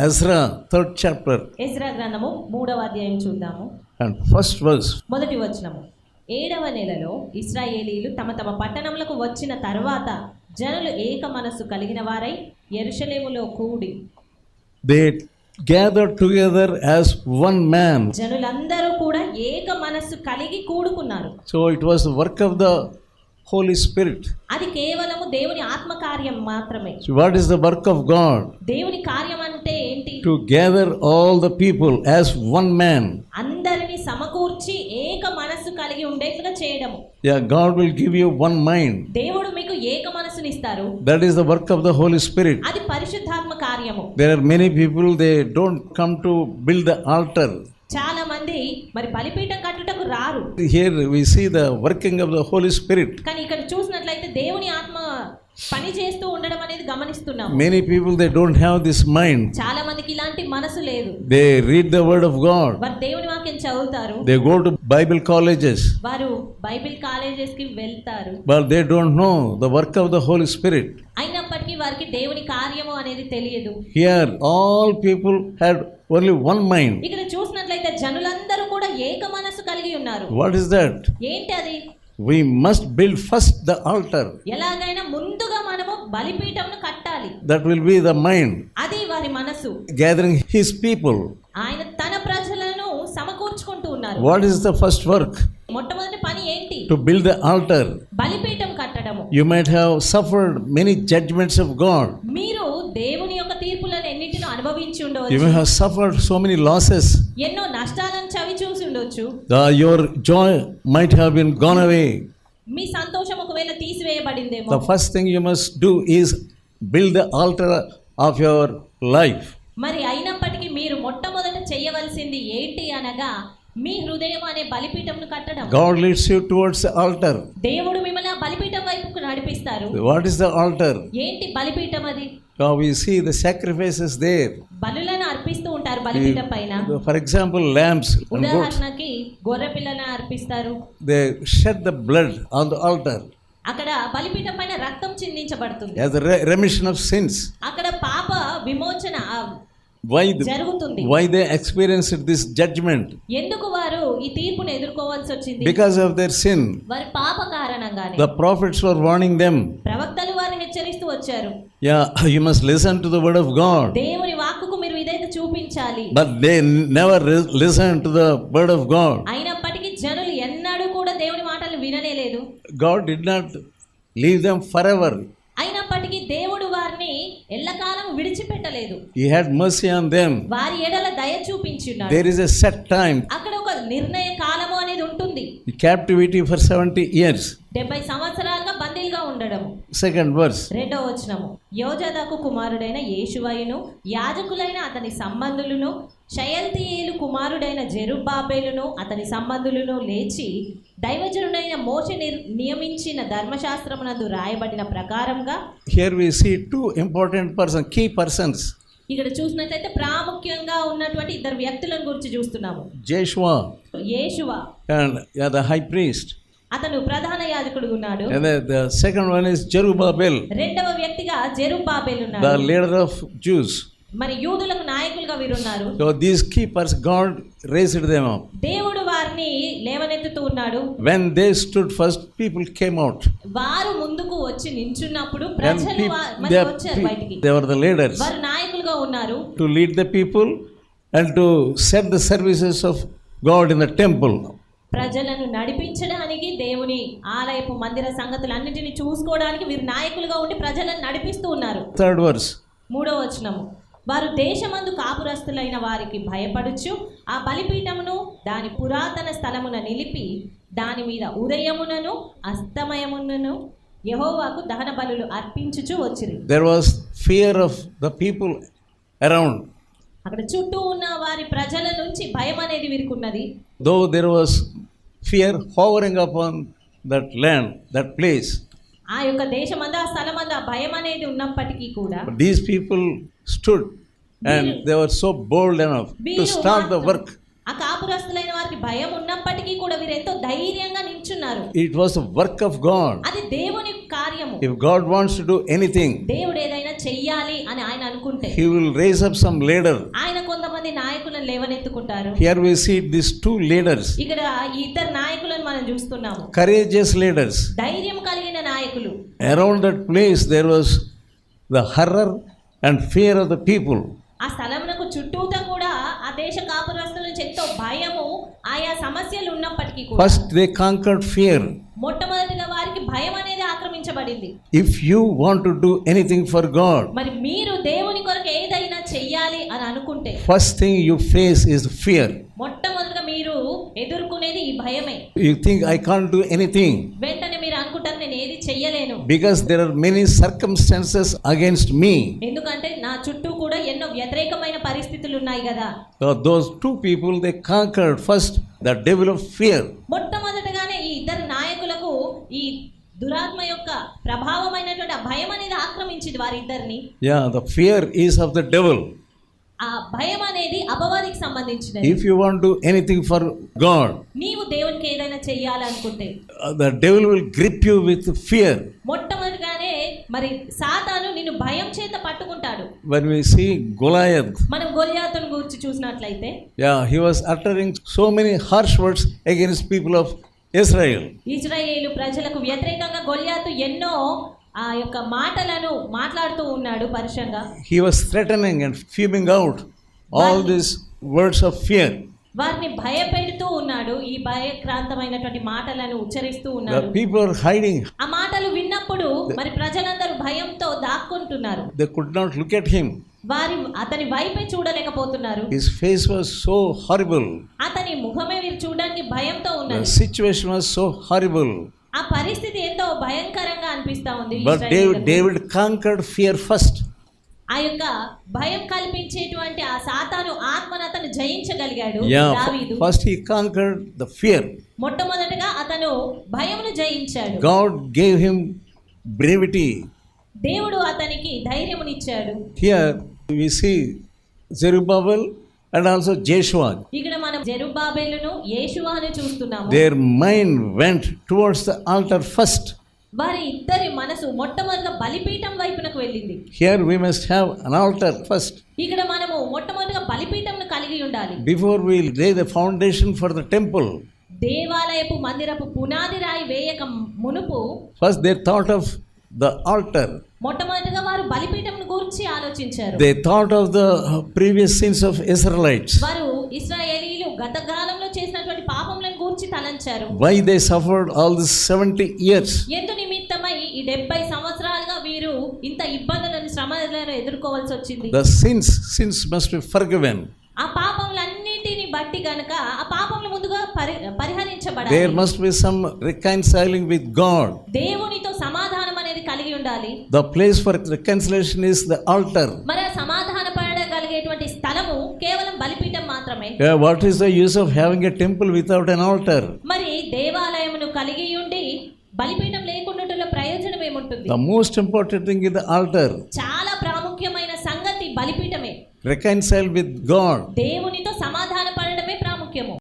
Ezra, third chapter, Ezra గ్రంథము మూడవ అధ్యాయం చూద్దాము and first verse. మొదటి వచనము ఏడవ నెలలో ఇస్రాయేలీలు తమ తమ పట్టణములకు వచ్చిన తర్వాత జనులు ఏక మనస్సు కలిగిన వారై ఎరుషలేములో కూడి They gathered together as one man. జనులందరూ కూడా ఏక మనస్సు కలిగి కూడుకున్నారు So it was the work of holy spirit అది కేవలము దేవుని ఆత్మ కార్యం మాత్రమే. What is the work of God దేవుని కార్యం అంటే ఏంటి? To gather all the people as one man అందరిని సమకూర్చి ఏక మనసు కలిగి ఉండేట్లుగా చేయడం yeah God will give you one mind దేవుడు మీకు ఏక మనసుని ఇస్తారు. That is the work of the holy spirit అది పరిశుద్ధాత్మ కార్యము. There are many people they don't come to build the altar చాలా మంది మరి బలిపీఠం కట్టుటకు రారు. Here we see the working of the holy spirit కానీ ఇక్కడ చూసినట్లయితే దేవుని ఆత్మ పని చేస్తూ ఉండడం అనేది గమనిస్తున్నాం many people they don't have this mind చాలా మందికి ఇలాంటి మనసు లేదు. They read the word of God వారు దేవుని వాక్యం చదువుతారు. They go to Bible colleges వారు బైబిల్ కాలేజెస్కి వెళ్తారు. But they don't know the work of the holy spirit అయినప్పటికీ వారికి దేవుని కార్యము అనేది తెలియదు. Here all people had only one mind. ఇక్కడ చూసినట్లయితే జనులందరూ కూడా ఏక మనసు కలిగి ఉన్నారు What is that? ఏంటి అది We must build first the altar. ఎలాగైనా ముందుగా మనము బలిపీఠంను కట్టాలి That will be the mind. అది వారి మనసు Gathering His people. ఆయన తన ప్రజలను సమకూర్చుకుంటూ ఉన్నారు What is the first work? మొట్టమొదటి పని ఏంటి To build the altar. బలిపీఠం కట్టడము You might have suffered many judgments of God. మీరు దేవుని You ఉండవచ్చు may have suffered so many losses. ఎన్నో నష్టాలను చవి చూసి ఉండొచ్చు The, your joy might have been gone away. మీ సంతోషం ఒకవేళ తీసివేయబడిందేమో The first thing you must do is build the altar of your life. మరి అయినప్పటికీ మీరు మొట్టమొదట చేయవలసింది ఏంటి అనగా మీ హృదయం అనే బలిపీఠంను కట్టడం God leads you towards the altar. దేవుడు మిమ్మల్ని బలిపీఠం వైపుకు నడిపిస్తారు What is the altar? ఏంటి బలిపీఠం అది Now we see the sacrifices there. బలులను అర్పిస్తూ ఉంటారు బలిపీఠం పైన For example, lambs and goats. ఉదాహరణకి గొర్రె పిల్లను అర్పిస్తారు They shed the blood on the altar అక్కడ బలిపీఠం పైన రక్తం చిందించబడుతుంది as a re- remission of sins. అక్కడ పాప విమోచన the, జరుగుతుంది why they experienced this judgment? ఎందుకు వారు ఈ తీర్పును ఎదుర్కోవాల్సి వచ్చింది Because of their sin. వారి పాప కారణంగానే The prophets were warning them. ప్రవక్తలు హెచ్చరిస్తూ వచ్చారు. Yeah you must listen to the word of God దేవుని వాక్కుకు మీరు ఇదైతే చూపించాలి. But they never listen to the word of God అయినప్పటికీ జనులు ఎన్నడు కూడా దేవుని మాటలు వినలేదు God did not leave them for ever అయినప్పటికీ దేవుడు వారిని ఎల్లకాలం విడిచిపెట్టలేదు. He had mercy on them వారి ఎడల దయ చూపించున్నాడు. There is a set time అక్కడ ఒక నిర్ణయ కాలం అనేది ఉంటుంది. Captivity for 70 years 70 Second verse. రెండవ వచనము యోజదకు కుమారుడైన యేషువయును యాజకులైన అతని సంబంధులను షయల్తీయేలు కుమారుడైన జెరుబాబేలును అతని సంబంధులను లేచి దైవజనుడైన మోష నియమించిన ధర్మశాస్త్రమునందు రాయబడిన ప్రకారంగా Here we see two important persons, key persons. ఇక్కడ చూసినట్లయితే ప్రాముఖ్యంగా ఉన్నటువంటి ఇద్దరు వ్యక్తులను గురించి చూస్తున్నాము Joshua యేషువ yeah, the high priest. అతను ప్రధాన యాజకుడు ఉన్నాడు And the, the second one is Jerubbaal, రెండవ వ్యక్తిగా జెరుబాబేలు the ఉన్నాడు leader of Jews. మరి యూదులకు నాయకులుగా వీరున్నారు So these keepers, God raised them up. దేవుడు వారిని లేవనెత్తుతూ ఉన్నాడు When they stood first, people came out. వారు ముందుకు వచ్చి నించున్నప్పుడు ప్రజలు వచ్చారు బయటికి they were the leaders వారు నాయకులుగా ఉన్నారు to lead the people and to set the services of God in the temple. ప్రజలను నడిపించడానికి దేవుని ఆలయపు మందిర సంగతులన్నిటిని చూసుకోవడానికి వీరు నాయకులుగా ఉండి ప్రజలను నడిపిస్తూ ఉన్నారు Third verse. మూడో వచనము వారు దేశమందు కాపురస్తులైన వారికి భయపడుచు ఆ బలిపీఠమును దాని పురాతన స్థలమున నిలిపి దాని మీద ఉదయమునను అస్తమయమునను యహోవాకు దహన బలులు అర్పించుచు వచ్చిరి There was fear of the people around. అక్కడ చుట్టూ ఉన్న వారి ప్రజల నుంచి భయం అనేది వీరికున్నది. Though there was fear hovering upon that land that place ఆ యొక్క దేశమంద స్థలమంద భయం అనేది ఉన్నప్పటికీ కూడా these people stood and they were so bold enough to stop the work ఆ కాపురస్తులైన వారికి భయం ఉన్నప్పటికీ కూడా వీరు ఎంతో ధైర్యంగా నిల్చున్నారు. It was the work of God అది దేవుని కార్యము. If God wants to do anything దేవుడు ఏదైనా చెయ్యాలి అని ఆయన అనుకుంటే he will raise up some leader ఆయన కొంతమంది నాయకులను లేవనెత్తుకుంటారు. Here we see this two leaders ఇక్కడ ఈ ఇద్దరు నాయకులను మనం చూస్తున్నాము. కరేజియస్ లీడర్స్ ధైర్యం కలిగిన నాయకులు. Around that place there was the horror and fear of the people ఆ స్థలమునకు చుట్టూతా కూడా ఆ దేశ కాపురస్తుల ఎంతో భయము ఆయా సమస్యలు ఉన్నప్పటికీ ఫస్ట్ దే కాంకర్డ్ ఫియర్ మొట్టమొదటిగా వారికి భయం అనేది ఉంచబడింది if you want to do anything for God మరి మీరు దేవుని కొరకు ఏదైనా చేయాలి అని అనుకుంటే first thing you face is fear మొట్టమొదటిగా మీరు ఎదుర్కొనేది ఈ భయమే. You think I can't do anything వెంటనే మీరు అనుకుంటారు నేను ఏది చేయలేను because there are many circumstances against me ఎందుకంటే నా చుట్టూ కూడా ఎన్నో వ్యతిరేకమైన పరిస్థితులు ఉన్నాయి కదా. So those two people they conquered first the devil of fear మొట్టమొదటిగానే ఈ ఇద్దరు నాయకులకు ఈ దురాత్మ యొక్క ప్రభావమైనటువంటి ఆ భయం అనేది ఆక్రమించింది వారి ఇద్దరిని yeah the fear is of the devil ఆ భయం అనేది అపవాదికి సంబంధించినది. If you want to anything for God నీవు దేవునికి ఏదైనా చేయాలనుకుంటే the devil will grip you with fear మొట్టమొదటిగానే మరి సాతాను నిన్ను భయం చేత పట్టుకుంటాడు. వెన్ వి సీ గోలయత్ మనం గోలియాతును గురించి చూసినట్లయితే yeah he was uttering so many harsh words against people of Israel. Israel ప్రజలకు వ్యతిరేకంగా గొల్యాతు ఎన్నో ఆ యొక్క మాటలను మాట్లాడుతూ ఉన్నాడు పరుషంగా He was threatening and fuming out all these words of fear. వారిని భయపెడుతూ ఉన్నాడు ఈ భయక్రాంతమైనటువంటి మాటలను ఉచ్చరిస్తూ ఉన్నాడు people are hiding. ఆ మాటలు విన్నప్పుడు మరి ప్రజలందరూ భయంతో దాక్కుంటున్నారు They could not look at him. వారి అతని వైపే చూడలేకపోతున్నారు His face was so horrible. అతని ముఖమే వీరు చూడడానికి భయంతో ఉన్నది situation was so horrible. ఆ పరిస్థితి ఎంతో భయంకరంగా అనిపిస్తా ఉంది David, ఇశ్రాయేలీయులకు. David conquered fear first. ఆ యొక్క భయం కల్పించేటువంటి ఆ సాతాను ఆత్మను అతను జయించగలిగాడు దావీదు first he conquered the fear. మొట్టమొదటగా అతను భయమును జయించాడు God gave him brevity. దేవుడు అతనికి ధైర్యమునిచ్చాడు Here we see Zerubbabel and also Jeshua. ఇక్కడ మనం జెరుబాబేలును యేషువాను చూస్తున్నాము Their mind went towards the altar first. వారి ఇద్దరి మనసు మొట్టమొదటిగా బలిపీఠం వైపునకు వెళ్ళింది Here we must have an altar first. ఇక్కడ మనము మొట్టమొదటిగా బలిపీఠంను కలిగి ఉండాలి Before we lay the foundation for the temple, దేవాలయపు మందిరపు పునాది రాయి వేయక మునుపు first they thought of the altar. మొట్టమొదటిగా వారు బలిపీఠంను గురించి ఆలోచించారు They thought of the previous sins of Israelites. వారు ఇస్రాయేలీలు గత కాలంలో చేసినటువంటి పాపములను గూర్చి తలంచారు Why they suffered all these 70 years. ఎందు నిమిత్తమై ఈ డెబ్బై సంవత్సరాలుగా వీరు ఇంత ఇబ్బందులను శ్రమలను ఎదుర్కోవాల్సి వచ్చింది The sins, sins must be forgiven. ఆ పాపములన్నిటిని బట్టి గనక ఆ పరి పరిహరించబడాలి There must be some reconciling with God. దేవునితో సమాధానం అనేది కలిగి ఉండాలి The place for reconciliation is the altar. మరి సమాధాన పడగలిగేటువంటి స్థలము కేవలం బలిపీఠం మాత్రమే Yeah, what is the use of having a temple without an altar? మరి దేవాలయమును కలిగి ఉండి బలిపీఠం లేకుండా ప్రయోజనం ఏముంటుంది The most important thing is the altar. చాలా ప్రాముఖ్యమైన సంగతి బలిపీఠమే Reconcile with God. దేవునితో